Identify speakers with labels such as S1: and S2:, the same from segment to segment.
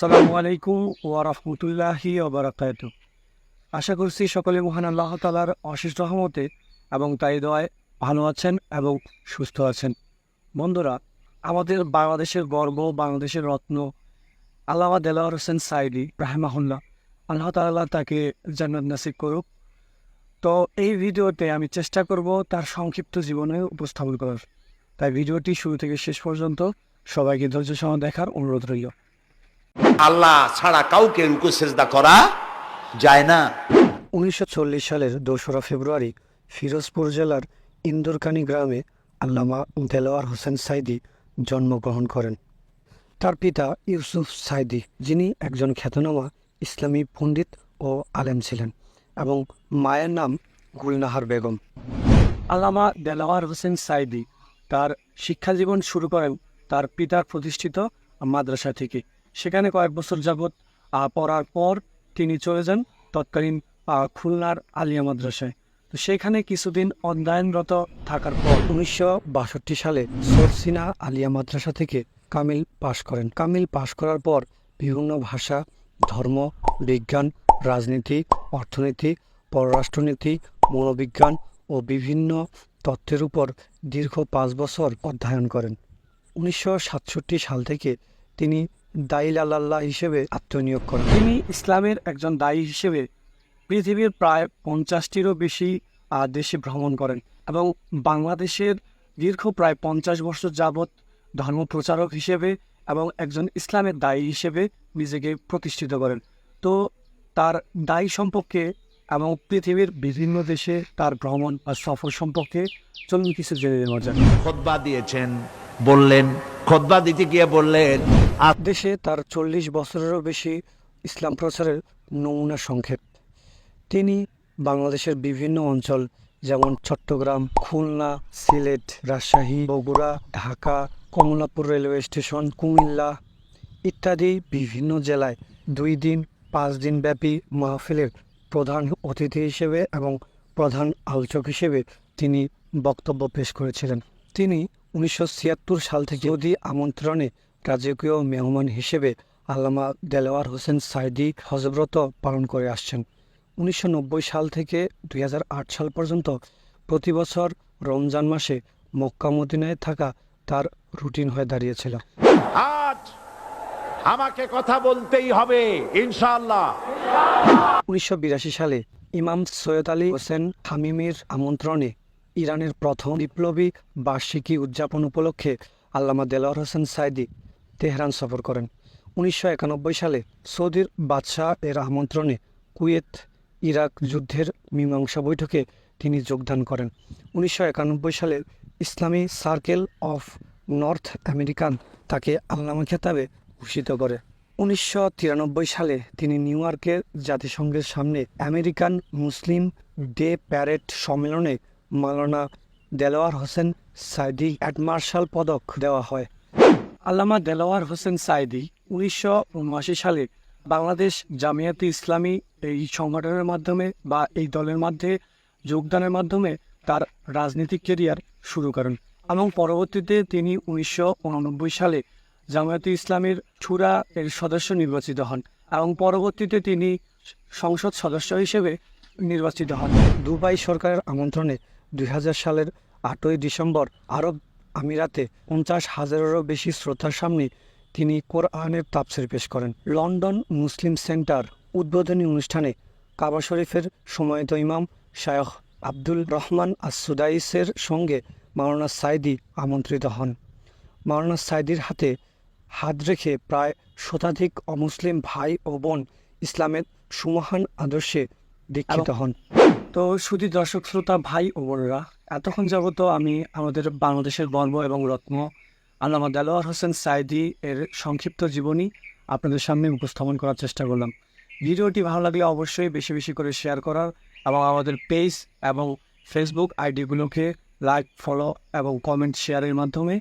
S1: সালামু আলাইকুম ওয়া রাহমাতুল্লাহি ওয়া আশা করছি সকলে মহান আল্লাহ তালার অশেষ রহমতে এবং তাই দোয়ায় ভালো আছেন এবং সুস্থ আছেন। বন্ধুরা, আমাদের বাংলাদেশের গর্ব, বাংলাদেশের রত্ন আল্লামা দেলাওয়ার হোসেন সাইদি রাহেমাহুল্লাহ, আল্লাহ তাআলা তাকে জান্নাত নাসিব করুক। তো এই ভিডিওতে আমি চেষ্টা করব তার সংক্ষিপ্ত জীবনে উপস্থাপন করার। তাই ভিডিওটি শুরু থেকে শেষ পর্যন্ত সবাইকে ধৈর্য সহ দেখার অনুরোধ রইল।
S2: আল্লাহ ছাড়া কাউকে রুকু সেজদা করা যায় না।
S1: উনিশশো চল্লিশ সালের দোসরা ফেব্রুয়ারি ফিরোজপুর জেলার ইন্দুরকানি গ্রামে আল্লামা দেলোয়ার হোসেন সাইদি জন্মগ্রহণ করেন। তার পিতা ইউসুফ সাইদি, যিনি একজন খ্যাতনামা ইসলামী পণ্ডিত ও আলেম ছিলেন এবং মায়ের নাম গুলনাহার বেগম। আল্লামা দেলাওয়ার হোসেন সাইদি তার শিক্ষাজীবন শুরু করেন তার পিতার প্রতিষ্ঠিত মাদ্রাসা থেকে। সেখানে কয়েক বছর যাবৎ পড়ার পর তিনি চলে যান তৎকালীন খুলনার আলিয়া মাদ্রাসায়। তো সেখানে কিছুদিন অধ্যয়নরত থাকার পর উনিশশো বাষট্টি সালে সরসিনা আলিয়া মাদ্রাসা থেকে কামিল পাশ করেন। কামিল পাশ করার পর বিভিন্ন ভাষা, ধর্ম, বিজ্ঞান, রাজনীতি, অর্থনীতি, পররাষ্ট্রনীতি, মনোবিজ্ঞান ও বিভিন্ন তত্ত্বের উপর দীর্ঘ পাঁচ বছর অধ্যয়ন করেন। উনিশশো সাতষট্টি সাল থেকে তিনি দাইল আল্লাহ হিসেবে আত্মনিয়োগ করেন তিনি ইসলামের একজন দায়ী হিসেবে পৃথিবীর প্রায় পঞ্চাশটিরও বেশি দেশে ভ্রমণ করেন এবং বাংলাদেশের দীর্ঘ প্রায় পঞ্চাশ বছর যাবৎ ধর্ম প্রচারক হিসেবে এবং একজন ইসলামের দায়ী হিসেবে নিজেকে প্রতিষ্ঠিত করেন। তো তার দায়ী সম্পর্কে এবং পৃথিবীর বিভিন্ন দেশে তার ভ্রমণ বা সফর সম্পর্কে চলুন কিছু জেনে নেওয়া যাক।
S2: খোদবা দিয়েছেন বললেন খোদবা দিতে গিয়ে বললেন "আ-
S1: দেশে তার চল্লিশ বছরেরও বেশি ইসলাম প্রচারের নমুনা সংক্ষেপ। তিনি বাংলাদেশের বিভিন্ন অঞ্চল, যেমন চট্টগ্রাম, খুলনা, সিলেট, রাজশাহী, বগুড়া, ঢাকা, কমলাপুর রেলওয়ে স্টেশন, কুমিল্লা ইত্যাদি বিভিন্ন জেলায় দুই দিন, পাঁচ দিন ব্যাপী মাহফিলের প্রধান অতিথি হিসেবে এবং প্রধান আলোচক হিসেবে তিনি বক্তব্য পেশ করেছিলেন। তিনি উনিশশো ছিয়াত্তর সাল থেকে যদি আমন্ত্রণে রাজকীয় মেহমান হিসেবে আল্লামা দেলোয়ার হোসেন সাইদি হজব্রত পালন করে আসছেন। উনিশশো নব্বই সাল থেকে দুই হাজার আট সাল পর্যন্ত প্রতি বছর রমজান মাসে মক্কা মদিনায় থাকা তার রুটিন হয়ে দাঁড়িয়েছিল।
S2: আজ আমাকে কথা বলতেই হবে ইনশাআল্লাহ।
S1: উনিশশো বিরাশি সালে ইমাম সৈয়দ আলী হোসেন হামিমের আমন্ত্রণে ইরানের প্রথম বিপ্লবী বার্ষিকী উদযাপন উপলক্ষে আল্লামা দেলোয়ার হোসেন সাইদি তেহরান সফর করেন। উনিশশো একানব্বই সালে সৌদির বাদশাহ এর আমন্ত্রণে কুয়েত, ইরাক যুদ্ধের মীমাংসা বৈঠকে তিনি যোগদান করেন। উনিশশো একানব্বই সালে ইসলামী সার্কেল অফ নর্থ আমেরিকান তাকে আল্লামা খেতাবে ভূষিত করে। উনিশশো তিরানব্বই সালে তিনি নিউ ইয়র্কের জাতিসংঘের সামনে আমেরিকান মুসলিম ডে প্যারেড সম্মেলনে মালানা দেলোয়ার হোসেন সাইদি অ্যাডমার্শাল পদক দেওয়া হয়। আল্লামা দেলোয়ার হোসেন সাইদি উনিশশো উনআশি সালে বাংলাদেশ জামিয়াতে ইসলামী এই সংগঠনের মাধ্যমে বা এই দলের মধ্যে যোগদানের মাধ্যমে তার রাজনৈতিক কেরিয়ার শুরু করেন এবং পরবর্তীতে তিনি উনিশশো উননব্বই সালে জামায়াতে ইসলামের ছুরা এর সদস্য নির্বাচিত হন এবং পরবর্তীতে তিনি সংসদ সদস্য হিসেবে নির্বাচিত হন। দুবাই সরকারের আমন্ত্রণে দুই হাজার সালের আটই ডিসেম্বর আরব আমিরাতে পঞ্চাশ হাজারেরও বেশি শ্রোতার সামনে তিনি কোরআনের তাফসির পেশ করেন। লন্ডন মুসলিম সেন্টার উদ্বোধনী অনুষ্ঠানে কাবা শরীফের সময়ত ইমাম শায়খ আব্দুল রহমান আসুদাইসের সঙ্গে মাওলানা সাইদি আমন্ত্রিত হন। মাওলানা সাইদির হাতে হাত রেখে প্রায় শতাধিক অমুসলিম ভাই ও বোন ইসলামের সুমহান আদর্শে দীক্ষিত হন। তো শুধু দর্শক শ্রোতা ভাই ও বোনেরা, এতক্ষণ যাবত আমি আমাদের বাংলাদেশের গর্ব এবং রত্ন আল্লামা দেলোয়ার হোসেন সাইদি এর সংক্ষিপ্ত জীবনী আপনাদের সামনে উপস্থাপন করার চেষ্টা করলাম। ভিডিওটি ভালো লাগলে অবশ্যই বেশি বেশি করে শেয়ার করার এবং আমাদের পেজ এবং ফেসবুক আইডিগুলোকে লাইক, ফলো এবং কমেন্ট শেয়ারের মাধ্যমে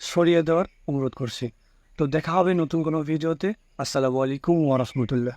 S1: সরিয়ে দেওয়ার অনুরোধ করছি। তো দেখা হবে নতুন কোনো ভিডিওতে। আসসালামু আলাইকুম ওরহমতুল্লাহ